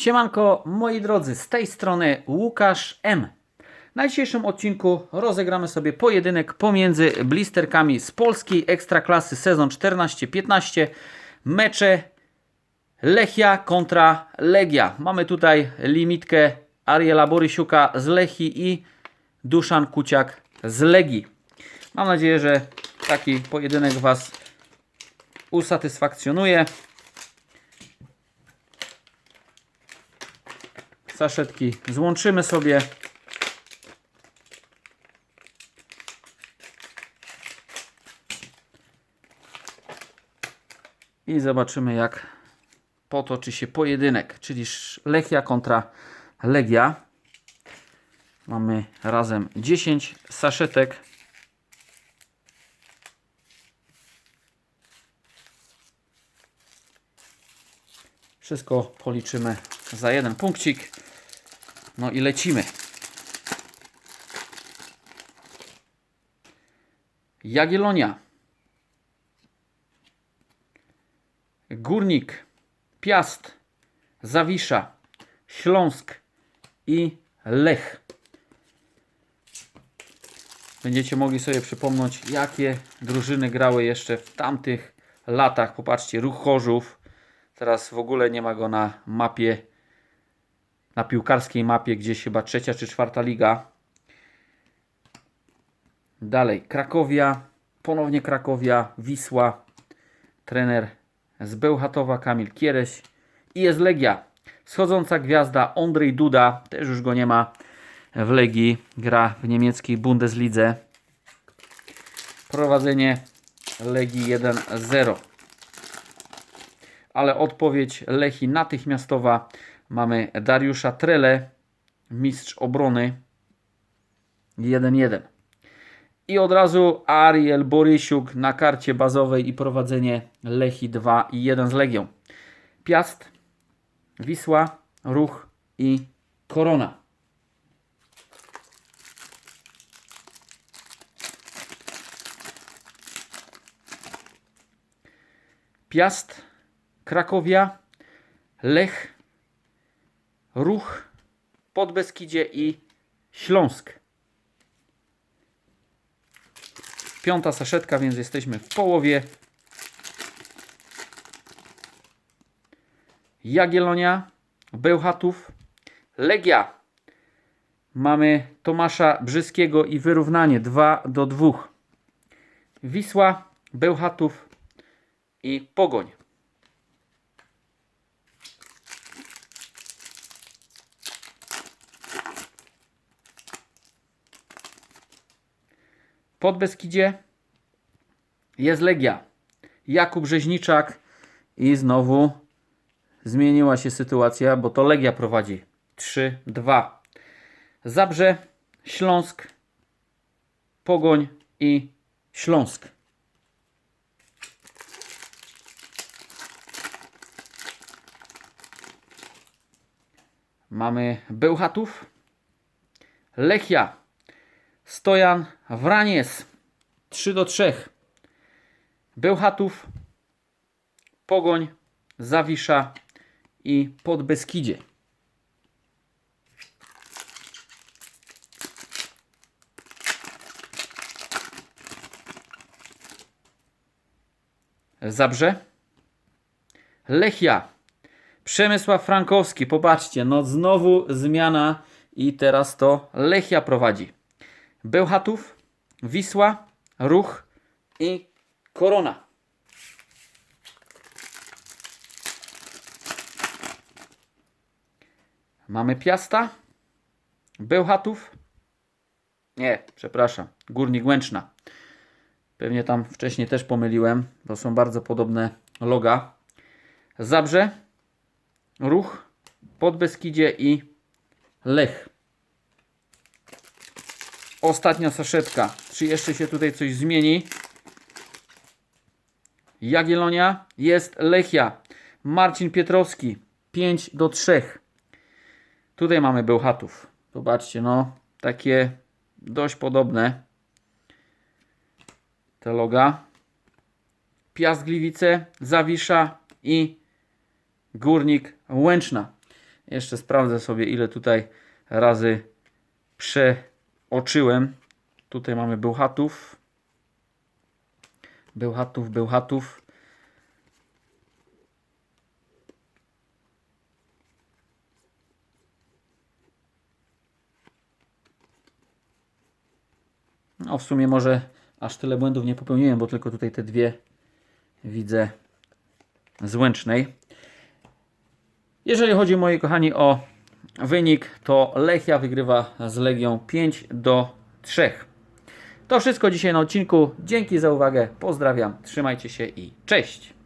Siemanko, moi drodzy, z tej strony Łukasz M. Na dzisiejszym odcinku rozegramy sobie pojedynek pomiędzy blisterkami z polskiej ekstraklasy sezon 14-15. Mecze Lechia kontra Legia. Mamy tutaj limitkę Ariela Borysiuka z Lechii i Duszan Kuciak z Legii. Mam nadzieję, że taki pojedynek Was usatysfakcjonuje. Saszetki złączymy sobie. I zobaczymy jak potoczy się pojedynek, czyli Lechia kontra Legia. Mamy razem 10 saszetek. Wszystko policzymy za jeden punkcik. No i lecimy. Jagiellonia. Górnik, Piast, Zawisza, Śląsk i Lech. Będziecie mogli sobie przypomnieć, jakie drużyny grały jeszcze w tamtych latach. Popatrzcie, Ruch Chorzów. Teraz w ogóle nie ma go na mapie, na piłkarskiej mapie, gdzieś chyba trzecia czy czwarta liga. Dalej, Krakowia, ponownie Krakowia, Wisła, trener z Bełchatowa Kamil Kiereś i jest Legia. Schodząca gwiazda Ondrej Duda, też już go nie ma w Legii, gra w niemieckiej Bundeslidze. Prowadzenie Legii 1-0. Ale odpowiedź Lechi natychmiastowa. Mamy Dariusza Trele, mistrz obrony 1-1. I od razu Ariel Borysiuk na karcie bazowej i prowadzenie Lechi 2 i 1 z Legią. Piast, Wisła, Ruch i Korona. Piast, Krakowia, Lech, Ruch, Podbeskidzie i Śląsk. Piąta saszetka, więc jesteśmy w połowie. Jagiellonia, Bełchatów, Legia. Mamy Tomasza Brzyskiego i wyrównanie 2 do 2. Wisła, Bełchatów i Pogoń. Pod Beskidzie jest Legia. Jakub Rzeźniczak i znowu zmieniła się sytuacja, bo to Legia prowadzi 3-2. Zabrze, Śląsk, Pogoń i Śląsk. Mamy Bełchatów, Lechia, Stojan Wraniec 3 do 3. Bełchatów, Pogoń, Zawisza i Podbeskidzie. Zabrze, Lechia, Przemysław Frankowski. Popatrzcie, no znowu zmiana i teraz to Lechia prowadzi. Bełchatów, Wisła, Ruch i Korona. Mamy Piasta, Bełchatów, nie, przepraszam, Górnik Łęczna. Pewnie tam wcześniej też pomyliłem, bo są bardzo podobne loga. Zabrze, Ruch, Podbeskidzie i Lech. Ostatnia saszetka. Czy jeszcze się tutaj coś zmieni? Jagiellonia jest Lechia. Marcin Pietrowski 5 do 3. Tutaj mamy Bełchatów. Zobaczcie, no takie dość podobne te loga. Piast Gliwice, Zawisza i Górnik Łęczna. Jeszcze sprawdzę sobie, ile tutaj razy przeoczyłem. Tutaj mamy Bełchatów. Bełchatów, Bełchatów. No w sumie może aż tyle błędów nie popełniłem, bo tylko tutaj te dwie widzę z Łęcznej. Jeżeli chodzi, moi kochani, o wynik, to Lechia wygrywa z Legią 5 do 3. To wszystko dzisiaj na odcinku. Dzięki za uwagę. Pozdrawiam. Trzymajcie się i cześć.